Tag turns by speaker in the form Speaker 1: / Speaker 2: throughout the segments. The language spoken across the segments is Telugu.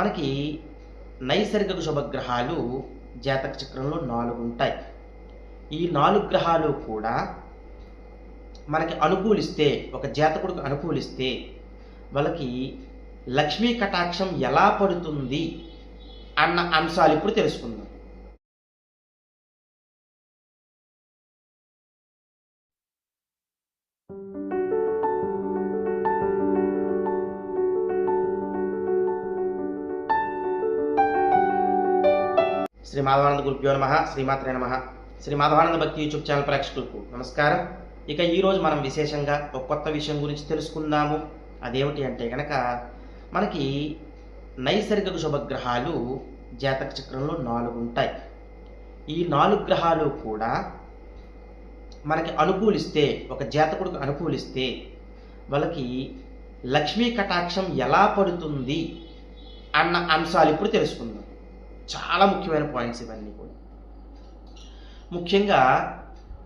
Speaker 1: మనకి నైసర్గిక శుభగ్రహాలు జాతక చక్రంలో నాలుగు ఉంటాయి. ఈ నాలుగు గ్రహాలు కూడా మనకి అనుకూలిస్తే ఒక జాతకుడికి అనుకూలిస్తే వాళ్ళకి లక్ష్మీ కటాక్షం ఎలా పడుతుంది అన్న అంశాలు ఇప్పుడు తెలుసుకుందాం. శ్రీ మాధవానంద గురుభ్యో నమ. శ్రీమాత్రే నమ. శ్రీ మాధవానంద భక్తి యూట్యూబ్ ఛానల్ ప్రేక్షకులకు నమస్కారం. ఇక ఈరోజు మనం విశేషంగా ఒక కొత్త విషయం గురించి తెలుసుకుందాము. అదేమిటి అంటే కనుక మనకి నైసర్గిక శుభగ్రహాలు జాతక చక్రంలో నాలుగు ఉంటాయి. ఈ నాలుగు గ్రహాలు కూడా మనకి అనుకూలిస్తే ఒక జాతకుడికి అనుకూలిస్తే వాళ్ళకి లక్ష్మీ కటాక్షం ఎలా పడుతుంది అన్న అంశాలు ఇప్పుడు తెలుసుకుందాం. చాలా ముఖ్యమైన పాయింట్స్ ఇవన్నీ కూడా. ముఖ్యంగా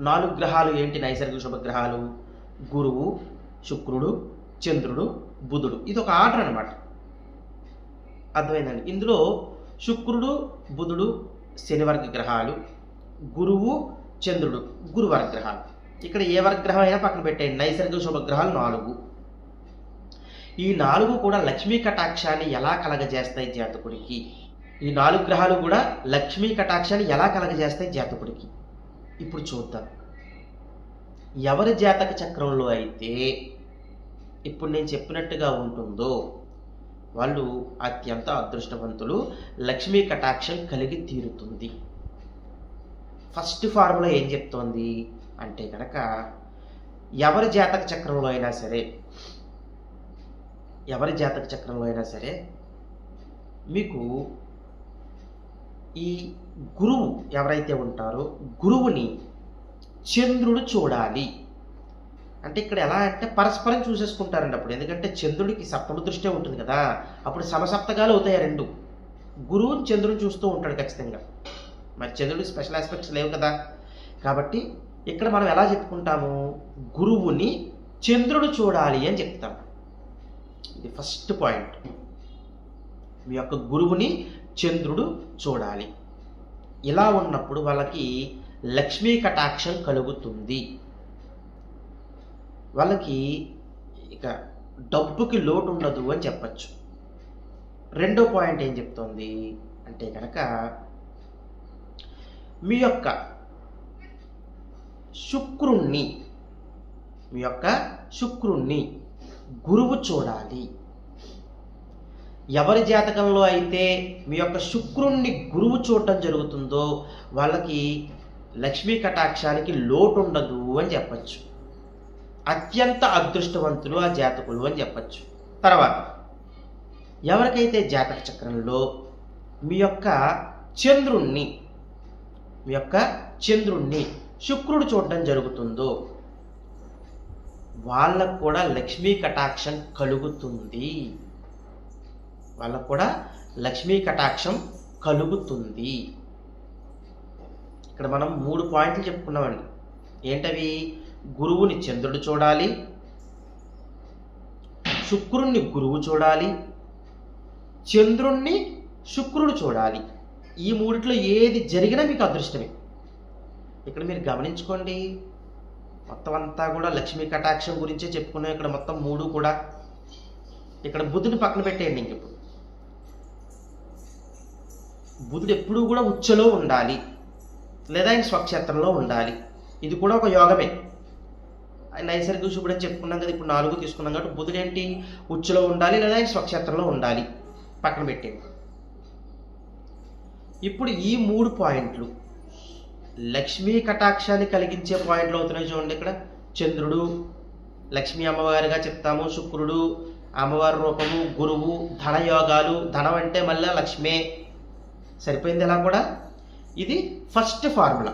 Speaker 1: నాలుగు గ్రహాలు ఏంటి? నైసర్గిక శుభగ్రహాలు గురువు శుక్రుడు చంద్రుడు బుధుడు. ఇది ఒక ఆర్డర్ అనమాట అర్థమైందండి? ఇందులో శుక్రుడు బుధుడు శనివర్గ గ్రహాలు గురువు చంద్రుడు గురువర్గ గ్రహాలు. ఇక్కడ ఏ వర్గగ్రహం అయినా పక్కన పెట్టేయండి. నైసర్గిక శుభగ్రహాలు నాలుగు. ఈ నాలుగు కూడా లక్ష్మీ కటాక్షాన్ని ఎలా కలగజేస్తాయి జాతకుడికి? ఈ నాలుగు గ్రహాలు కూడా లక్ష్మీ కటాక్షాన్ని ఎలా కలగజేస్తాయి జాతకుడికి? ఇప్పుడు చూద్దాం. ఎవరి జాతక చక్రంలో అయితే ఇప్పుడు నేను చెప్పినట్టుగా ఉంటుందో వాళ్ళు అత్యంత అదృష్టవంతులు లక్ష్మీ కటాక్షం కలిగి తీరుతుంది. ఫస్ట్ ఫార్ములా ఏం చెప్తోంది? అంటే కనుక ఎవరి జాతక చక్రంలో అయినా సరే ఎవరి జాతక చక్రంలో అయినా సరే మీకు ఈ గురువు ఎవరైతే ఉంటారో గురువుని చంద్రుడు చూడాలి. అంటే ఇక్కడ ఎలా అంటే పరస్పరం చూసేసుకుంటారండి అప్పుడు. ఎందుకంటే చంద్రుడికి సప్తమ దృష్టే ఉంటుంది కదా. అప్పుడు సమసప్తకాలు అవుతాయి రెండు. గురువుని చంద్రుని చూస్తూ ఉంటాడు ఖచ్చితంగా. మరి చంద్రుడికి స్పెషల్ ఆస్పెక్ట్స్ లేవు కదా. కాబట్టి ఇక్కడ మనం ఎలా చెప్పుకుంటాము? గురువుని చంద్రుడు చూడాలి అని చెప్తాం. ఇది ఫస్ట్ పాయింట్ మీ యొక్క గురువుని చంద్రుడు చూడాలి. ఇలా ఉన్నప్పుడు వాళ్ళకి లక్ష్మీ కటాక్షం కలుగుతుంది. వాళ్ళకి ఇక డబ్బుకి లోటు ఉండదు అని చెప్పచ్చు. రెండో పాయింట్ ఏం చెప్తోంది? అంటే కనుక మీ యొక్క శుక్రుణ్ణి మీ యొక్క శుక్రుణ్ణి గురువు చూడాలి. ఎవరి జాతకంలో అయితే మీ యొక్క శుక్రుణ్ణి గురువు చూడటం జరుగుతుందో వాళ్ళకి లక్ష్మీ కటాక్షానికి లోటు ఉండదు అని చెప్పచ్చు. అత్యంత అదృష్టవంతులు ఆ జాతకులు అని చెప్పచ్చు. తర్వాత ఎవరికైతే జాతక చక్రంలో మీ యొక్క చంద్రుణ్ణి మీ యొక్క చంద్రుణ్ణి శుక్రుడు చూడడం జరుగుతుందో వాళ్ళకు కూడా లక్ష్మీ కటాక్షం కలుగుతుంది. వాళ్ళకు కూడా లక్ష్మీ కటాక్షం కలుగుతుంది. ఇక్కడ మనం మూడు పాయింట్లు చెప్పుకున్నామండి. ఏంటవి? గురువుని చంద్రుడు చూడాలి. శుక్రుణ్ణి గురువు చూడాలి. చంద్రుణ్ణి శుక్రుడు చూడాలి. ఈ మూడిట్లో ఏది జరిగినా మీకు అదృష్టమే. ఇక్కడ మీరు గమనించుకోండి. మొత్తం అంతా కూడా లక్ష్మీ కటాక్షం గురించే చెప్పుకున్నాం. ఇక్కడ మొత్తం మూడు కూడా. ఇక్కడ బుద్ధుని పక్కన పెట్టేయండి ఇంక ఇప్పుడు బుధుడు ఎప్పుడూ కూడా ఉచ్చలో ఉండాలి. లేదా ఆయన స్వక్షేత్రంలో ఉండాలి. ఇది కూడా ఒక యోగమే. ఆయన నైసర్గిక శుభుడు అని చెప్పుకున్నాం కదా ఇప్పుడు నాలుగు తీసుకున్నాం కాబట్టి బుధుడు ఏంటి? ఉచ్చులో ఉండాలి లేదా ఆయన స్వక్షేత్రంలో ఉండాలి. పక్కన పెట్టేది. ఇప్పుడు ఈ మూడు పాయింట్లు లక్ష్మీ కటాక్షాన్ని కలిగించే పాయింట్లు అవుతున్నాయి చూడండి ఇక్కడ. చంద్రుడు లక్ష్మీ అమ్మవారిగా చెప్తాము శుక్రుడు అమ్మవారి రూపము గురువు ధనయోగాలు ధనం అంటే మళ్ళీ లక్ష్మే. సరిపోయింది ఎలా కూడా? ఇది ఫస్ట్ ఫార్ములా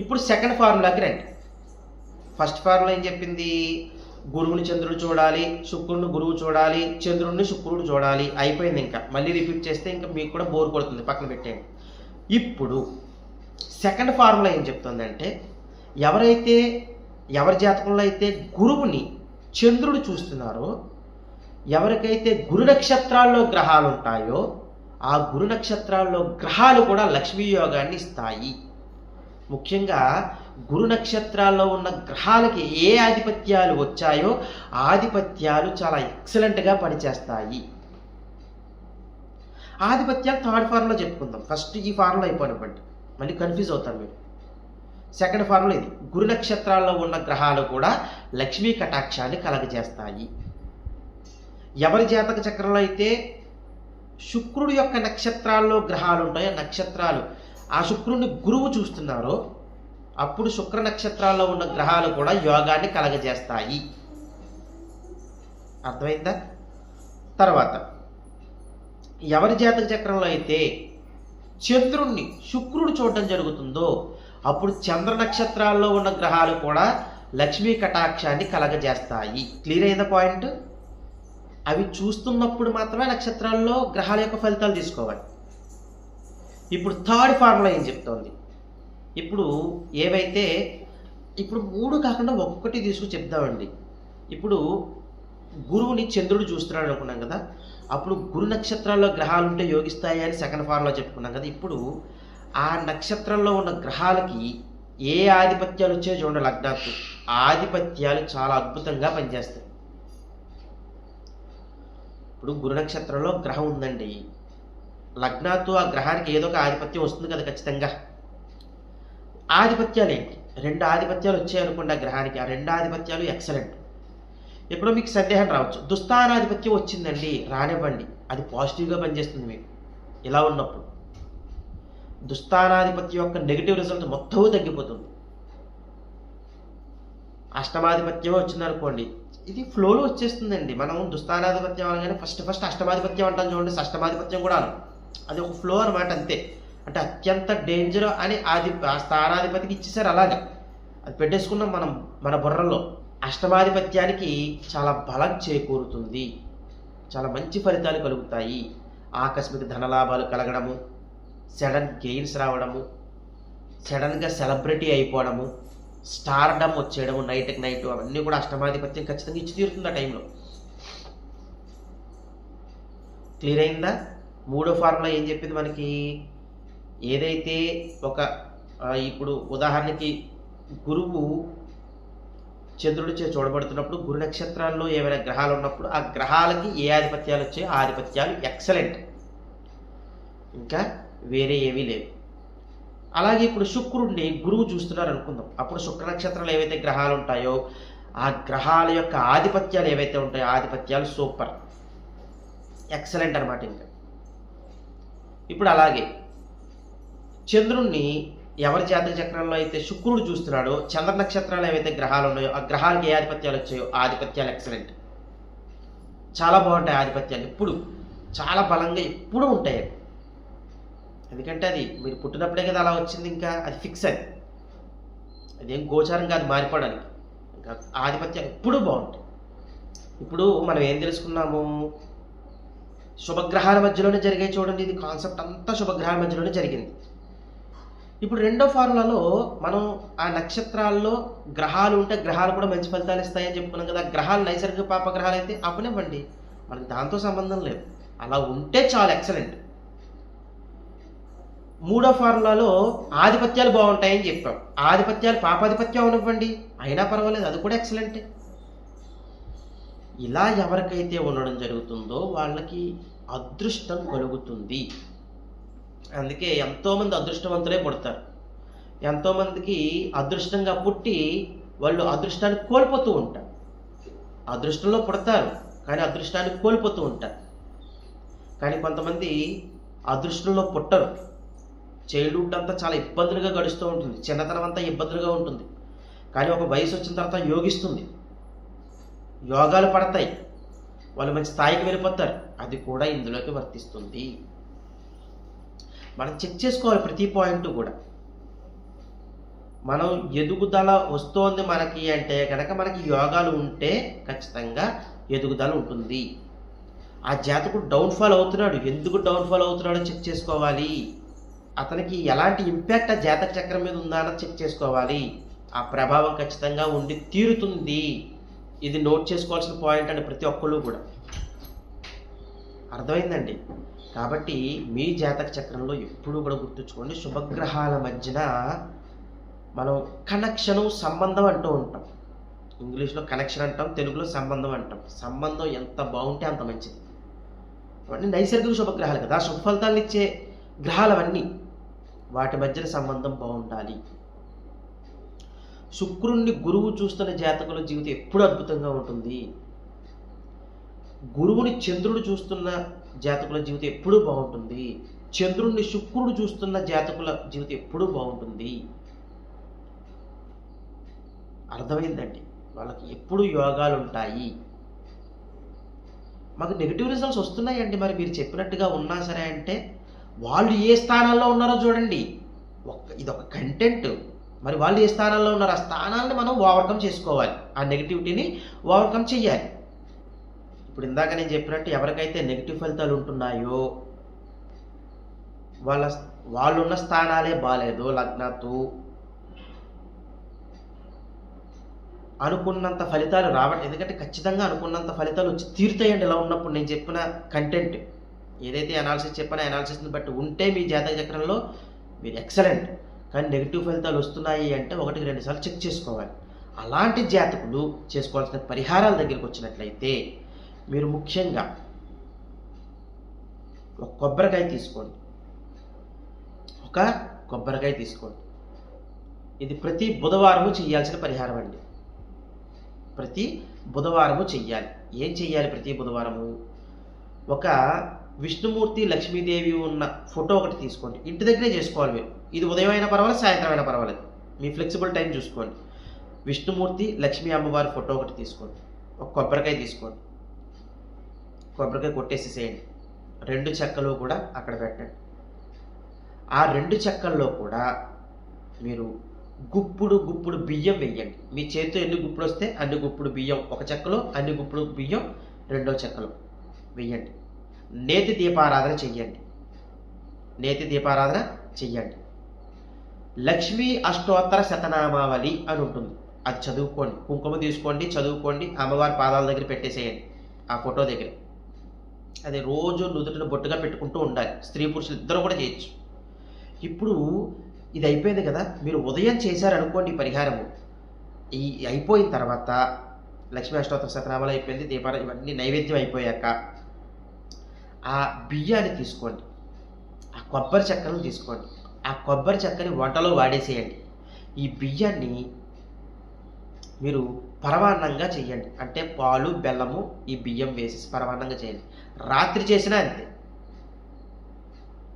Speaker 1: ఇప్పుడు సెకండ్ ఫార్ములాకి రండి. ఫస్ట్ ఫార్ములా ఏం చెప్పింది? గురువుని చంద్రుడు చూడాలి శుక్రుడిని గురువు చూడాలి చంద్రుడిని శుక్రుడు చూడాలి. అయిపోయింది ఇంకా. మళ్ళీ రిపీట్ చేస్తే ఇంకా మీకు కూడా బోర్ కొడుతుంది. పక్కన పెట్టేయండి. ఇప్పుడు సెకండ్ ఫార్ములా ఏం చెప్తుందంటే ఎవరైతే ఎవరి జాతకంలో అయితే గురువుని చంద్రుడు చూస్తున్నారో ఎవరికైతే గురు నక్షత్రాల్లో గ్రహాలు ఉంటాయో ఆ గురు నక్షత్రాల్లో గ్రహాలు కూడా లక్ష్మీ యోగాన్ని ఇస్తాయి. ముఖ్యంగా గురు నక్షత్రాల్లో ఉన్న గ్రహాలకి ఏ ఆధిపత్యాలు వచ్చాయో ఆధిపత్యాలు చాలా ఎక్సలెంట్గా పనిచేస్తాయి. ఆధిపత్యాలు థర్డ్ ఫార్ములా చెప్పుకుందాం. ఫస్ట్ ఈ ఫార్ములా అయిపోయినప్పటి మళ్ళీ కన్ఫ్యూజ్ అవుతారు మీరు. సెకండ్ ఫార్ములా ఇది. గురు నక్షత్రాల్లో ఉన్న గ్రహాలు కూడా లక్ష్మీ కటాక్షాన్ని కలగజేస్తాయి. ఎవరి జాతక చక్రంలో అయితే శుక్రుడు యొక్క నక్షత్రాల్లో గ్రహాలు ఉంటాయో నక్షత్రాలు. ఆ శుక్రుడిని గురువు చూస్తున్నారో. అప్పుడు శుక్ర నక్షత్రాల్లో ఉన్న గ్రహాలు కూడా యోగాన్ని కలగజేస్తాయి. అర్థమైందా? తర్వాత ఎవరి జాతక చక్రంలో అయితే చంద్రుణ్ణి శుక్రుడు చూడడం జరుగుతుందో అప్పుడు చంద్ర నక్షత్రాల్లో ఉన్న గ్రహాలు కూడా లక్ష్మీ కటాక్షాన్ని కలగజేస్తాయి. క్లియర్ అయిన పాయింట్? అవి చూస్తున్నప్పుడు మాత్రమే నక్షత్రాల్లో గ్రహాల యొక్క ఫలితాలు తీసుకోవాలి. ఇప్పుడు థర్డ్ ఫార్ములా ఏం చెప్తోంది? ఇప్పుడు ఏవైతే ఇప్పుడు మూడు కాకుండా ఒక్కొక్కటి తీసుకు చెప్దామండి. ఇప్పుడు గురువుని చంద్రుడు చూస్తున్నాడు అనుకున్నాం కదా అప్పుడు గురు నక్షత్రాల్లో గ్రహాలు ఉంటే యోగిస్తాయి అని సెకండ్ ఫార్ములా చెప్పుకున్నాం కదా ఇప్పుడు ఆ నక్షత్రంలో ఉన్న గ్రహాలకి ఏ ఆధిపత్యాలు వచ్చాయో చూడండి లగ్నాత్తు ఆధిపత్యాలు చాలా అద్భుతంగా పనిచేస్తాయి. ఇప్పుడు గురు నక్షత్రంలో గ్రహం ఉందండి. లగ్నాతో ఆ గ్రహానికి ఏదో ఒక ఆధిపత్యం వస్తుంది కదా ఖచ్చితంగా. ఆధిపత్యాలు ఏంటి? రెండు ఆధిపత్యాలు వచ్చాయనుకోండి ఆ గ్రహానికి. ఆ రెండు ఆధిపత్యాలు ఎక్సలెంట్ ఎప్పుడో మీకు సందేహం రావచ్చు. దుస్థానాధిపత్యం వచ్చిందండి రానివ్వండి. అది పాజిటివ్గా పనిచేస్తుంది మీకు. ఇలా ఉన్నప్పుడు. దుస్థానాధిపత్యం యొక్క నెగిటివ్ రిజల్ట్ మొత్తం తగ్గిపోతుంది. అష్టమాధిపత్యం వచ్చిందనుకోండి ఇది ఫ్లోలో వచ్చేస్తుందండి. మనం దుస్థానాధిపత్యం అనగానే ఫస్ట్ ఫస్ట్ అష్టమాధిపత్యం అంటాం చూడండి. అష్టమాధిపత్యం కూడా అది ఒక ఫ్లో అనమాట అంతే. అంటే అత్యంత డేంజర్ అని ఆది ఆ స్థానాధిపతికి ఇచ్చేసారు అలాగే. అది పెట్టేసుకున్నాం మనం మన బుర్రలో. అష్టమాధిపత్యానికి చాలా బలం చేకూరుతుంది. చాలా మంచి ఫలితాలు కలుగుతాయి. ఆకస్మిక ధనలాభాలు కలగడము సడన్ గెయిన్స్ రావడము సడన్గా సెలబ్రిటీ అయిపోవడము స్టార్డమ్ వచ్చేయడము నైట్కి నైట్ అవన్నీ కూడా అష్టమాధిపత్యం ఖచ్చితంగా ఇచ్చి తీరుతుంది ఆ టైంలో క్లియర్ అయిందా? మూడో ఫార్ములా ఏం చెప్పింది మనకి? ఏదైతే ఒక ఇప్పుడు ఉదాహరణకి గురువు చంద్రుడి చే చూడబడుతున్నప్పుడు గురు నక్షత్రాల్లో ఏమైనా గ్రహాలు ఉన్నప్పుడు ఆ గ్రహాలకి ఏ ఆధిపత్యాలు వచ్చాయో ఆ ఆధిపత్యాలు ఎక్సలెంట్ ఇంకా వేరే ఏమీ లేవు. అలాగే ఇప్పుడు శుక్రుడిని గురువు చూస్తున్నారు అనుకుందాం. అప్పుడు శుక్ర నక్షత్రాలు ఏవైతే గ్రహాలు ఉంటాయో ఆ గ్రహాల యొక్క ఆధిపత్యాలు ఏవైతే ఉంటాయో ఆధిపత్యాలు సూపర్. ఎక్సలెంట్ అనమాట ఇంకా. ఇప్పుడు అలాగే చంద్రుణ్ణి ఎవరి జాతక చక్రంలో అయితే శుక్రుడు చూస్తున్నాడో చంద్ర నక్షత్రాలు ఏవైతే గ్రహాలు ఉన్నాయో ఆ గ్రహాలకి ఏ ఆధిపత్యాలు వచ్చాయో ఆధిపత్యాలు ఎక్సలెంట్ చాలా బాగుంటాయి ఆధిపత్యాలు. ఇప్పుడు చాలా బలంగా ఎప్పుడూ ఉంటాయి ఎందుకంటే అది మీరు పుట్టినప్పుడే కదా అలా వచ్చింది ఇంకా అది ఫిక్స్ అది. అదేం గోచారం కాదు మారిపోవడానికి. ఇంకా ఆధిపత్యం ఎప్పుడూ బాగుంటుంది. ఇప్పుడు మనం ఏం తెలుసుకున్నాము? శుభగ్రహాల మధ్యలోనే జరిగే చూడండి ఇది కాన్సెప్ట్ అంతా శుభగ్రహాల మధ్యలోనే జరిగింది. ఇప్పుడు రెండో ఫార్ములాలో మనం ఆ నక్షత్రాల్లో గ్రహాలు ఉంటే గ్రహాలు కూడా మంచి ఫలితాలు ఇస్తాయని చెప్పుకున్నాం కదా గ్రహాలు నైసర్గిక పాప గ్రహాలు అయితే అవనివ్వండి మనకి దాంతో సంబంధం లేదు. అలా ఉంటే చాలా ఎక్సలెంట్ మూడో ఫార్ములాలో ఆధిపత్యాలు బాగుంటాయని చెప్పాం. ఆధిపత్యాలు పాపాధిపత్యం అనివ్వండి అయినా పర్వాలేదు అది కూడా ఎక్సలెంటే ఇలా ఎవరికైతే ఉండడం జరుగుతుందో వాళ్ళకి అదృష్టం కలుగుతుంది. అందుకే ఎంతోమంది అదృష్టవంతులే పుడతారు. ఎంతోమందికి అదృష్టంగా పుట్టి వాళ్ళు అదృష్టాన్ని కోల్పోతూ ఉంటారు. అదృష్టంలో పుడతారు కానీ అదృష్టాన్ని కోల్పోతూ ఉంటారు. కానీ కొంతమంది అదృష్టంలో పుట్టరు. చైల్డ్హుడ్ అంతా చాలా ఇబ్బందులుగా గడుస్తూ ఉంటుంది. చిన్నతనం అంతా ఇబ్బందులుగా ఉంటుంది. కానీ ఒక వయసు వచ్చిన తర్వాత యోగిస్తుంది. యోగాలు పడతాయి. వాళ్ళు మంచి స్థాయికి వెళ్ళిపోతారు. అది కూడా ఇందులోకి వర్తిస్తుంది. మనం చెక్ చేసుకోవాలి ప్రతి పాయింట్ కూడా. మనం ఎదుగుదల వస్తోంది మనకి అంటే కనుక మనకి యోగాలు ఉంటే ఖచ్చితంగా ఎదుగుదల ఉంటుంది. ఆ జాతకుడు డౌన్ఫాల్ అవుతున్నాడు. ఎందుకు డౌన్ఫాల్ అవుతున్నాడో చెక్ చేసుకోవాలి. అతనికి ఎలాంటి ఇంపాక్ట్ ఆ జాతక చక్రం మీద ఉందా అన్నది చెక్ చేసుకోవాలి. ఆ ప్రభావం ఖచ్చితంగా ఉండి తీరుతుంది. ఇది నోట్ చేసుకోవాల్సిన పాయింట్ అండి ప్రతి ఒక్కళ్ళు కూడా. అర్థమైందండి? కాబట్టి మీ జాతక చక్రంలో ఎప్పుడూ కూడా గుర్తుంచుకోండి శుభగ్రహాల మధ్యన మనం కనెక్షను సంబంధం అంటూ ఉంటాం. ఇంగ్లీష్లో కనెక్షన్ అంటాం తెలుగులో సంబంధం అంటాం. సంబంధం ఎంత బాగుంటే అంత మంచిది. అవన్నీ నైసర్గిక శుభగ్రహాలు కదా. శుభ ఫలితాలు ఇచ్చే గ్రహాలు అవన్నీ. వాటి మధ్యన సంబంధం బాగుండాలి. శుక్రుణ్ణి గురువు చూస్తున్న జాతకుల జీవితం ఎప్పుడు అద్భుతంగా ఉంటుంది. గురువుని చంద్రుడు చూస్తున్న జాతకుల జీవితం ఎప్పుడూ బాగుంటుంది. చంద్రుణ్ణి శుక్రుడు చూస్తున్న జాతకుల జీవితం ఎప్పుడూ బాగుంటుంది. అర్థమైందండి? వాళ్ళకి ఎప్పుడు యోగాలు ఉంటాయి మాకు నెగిటివ్ రిజల్ట్స్ వస్తున్నాయండి మరి మీరు చెప్పినట్టుగా ఉన్నా సరే అంటే వాళ్ళు ఏ స్థానాల్లో ఉన్నారో చూడండి. ఒక ఇది ఒక కంటెంట్ మరి వాళ్ళు ఏ స్థానాల్లో ఉన్నారు ఆ స్థానాన్ని మనం ఓవర్కమ్ చేసుకోవాలి. ఆ నెగిటివిటీని ఓవర్కమ్ చెయ్యాలి. ఇప్పుడు ఇందాక నేను చెప్పినట్టు ఎవరికైతే నెగిటివ్ ఫలితాలు ఉంటున్నాయో వాళ్ళ వాళ్ళు ఉన్న స్థానాలే బాగాలేదు లగ్నత్తు. అనుకున్నంత ఫలితాలు రావట్లేదు ఎందుకంటే ఖచ్చితంగా అనుకున్నంత ఫలితాలు వచ్చి తీరుతాయండి. ఇలా ఉన్నప్పుడు నేను చెప్పిన కంటెంట్ ఏదైతే అనాలిసిస్ చెప్పిన అనాలిసిస్ని బట్టి ఉంటే మీ జాతక చక్రంలో మీరు ఎక్సలెంట్ కానీ నెగిటివ్ ఫలితాలు వస్తున్నాయి అంటే ఒకటికి రెండు సార్లు చెక్ చేసుకోవాలి. అలాంటి జాతకులు చేసుకోవాల్సిన పరిహారాల దగ్గరికి వచ్చినట్లయితే మీరు ముఖ్యంగా ఒక కొబ్బరికాయ తీసుకోండి. ఒక కొబ్బరికాయ తీసుకోండి. ఇది ప్రతి బుధవారము చేయాల్సిన పరిహారం అండి. ప్రతి బుధవారము చెయ్యాలి. ఏం చెయ్యాలి ప్రతి బుధవారము? ఒక విష్ణుమూర్తి లక్ష్మీదేవి ఉన్న ఫోటో ఒకటి తీసుకోండి. ఇంటి దగ్గరే చేసుకోవాలి మీరు. ఇది ఉదయం అయినా పర్వాలేదు సాయంత్రం అయినా పర్వాలేదు. మీ ఫ్లెక్సిబుల్ టైం చూసుకోండి. విష్ణుమూర్తి లక్ష్మీ అమ్మవారి ఫోటో ఒకటి తీసుకోండి. ఒక కొబ్బరికాయ తీసుకోండి. కొబ్బరికాయ కొట్టేసేసేయండి. రెండు చెక్కలు కూడా అక్కడ పెట్టండి. ఆ రెండు చెక్కల్లో కూడా మీరు గుప్పుడు గుప్పుడు బియ్యం వెయ్యండి మీ చేతితో ఎన్ని గుప్పుడు వస్తే అన్ని గుప్పుడు బియ్యం ఒక చెక్కలో అన్ని గుప్పుడు బియ్యం రెండో చెక్కలో వెయ్యండి నేతి దీపారాధన చెయ్యండి. నేతి దీపారాధన చెయ్యండి. లక్ష్మీ అష్టోత్తర శతనామావళి అని ఉంటుంది. అది చదువుకోండి. కుంకుమ తీసుకోండి చదువుకోండి అమ్మవారి పాదాల దగ్గర పెట్టేసేయండి ఆ ఫోటో దగ్గర. అది రోజు నుదుటిని బొట్టుగా పెట్టుకుంటూ ఉండాలి. స్త్రీ పురుషులు ఇద్దరు కూడా చేయొచ్చు. ఇప్పుడు ఇది అయిపోయింది కదా. మీరు ఉదయం చేశారనుకోండి ఈ పరిహారము. ఈ అయిపోయిన తర్వాత లక్ష్మీ అష్టోత్తర శతనామాలు అయిపోయింది దీపాలు ఇవన్నీ నైవేద్యం అయిపోయాక ఆ బియ్యాన్ని తీసుకోండి. ఆ కొబ్బరి చెక్కను తీసుకోండి. ఆ కొబ్బరి చెక్కని వంటలో వాడేసేయండి. ఈ బియ్యాన్ని మీరు పరమాన్నంగా చేయండి. అంటే పాలు బెల్లము ఈ బియ్యం వేసేసి పరమాన్నంగా చేయండి. రాత్రి చేసినా అంతే.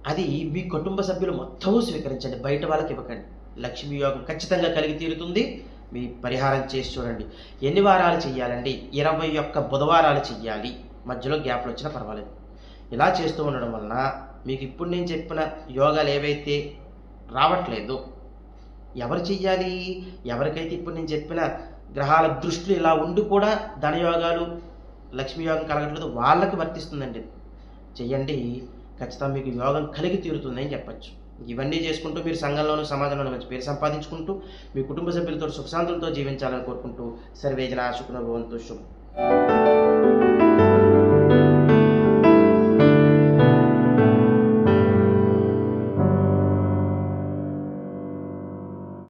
Speaker 1: అది మీ కుటుంబ సభ్యులు మొత్తం స్వీకరించండి. బయట వాళ్ళకి ఇవ్వకండి. లక్ష్మీ యోగం ఖచ్చితంగా కలిగి తీరుతుంది. మీ పరిహారం చేసి చూడండి. ఎన్ని వారాలు చెయ్యాలండి? ఇరవై ఒక్క బుధవారాలు చెయ్యాలి. మధ్యలో గ్యాప్లు వచ్చినా పర్వాలేదు. ఇలా చేస్తూ ఉండడం వలన మీకు ఇప్పుడు నేను చెప్పిన యోగాలు ఏవైతే రావట్లేదు ఎవరు చెయ్యాలి? ఎవరికైతే ఇప్పుడు నేను చెప్పిన గ్రహాల దృష్టిలు ఇలా ఉండి కూడా ధనయోగాలు లక్ష్మీ యోగం కలగట్లేదు వాళ్ళకి వర్తిస్తుందండి. చెయ్యండి ఖచ్చితంగా మీకు యోగం కలిగి తీరుతుందని చెప్పచ్చు. ఇవన్నీ చేసుకుంటూ మీరు సంఘంలోనూ సమాజంలోనూ మంచి పేరు సంపాదించుకుంటూ మీ కుటుంబ సభ్యులతో సుఖశాంతులతో జీవించాలని కోరుకుంటూ సర్వేజన శుక్న భవంతు శుభం.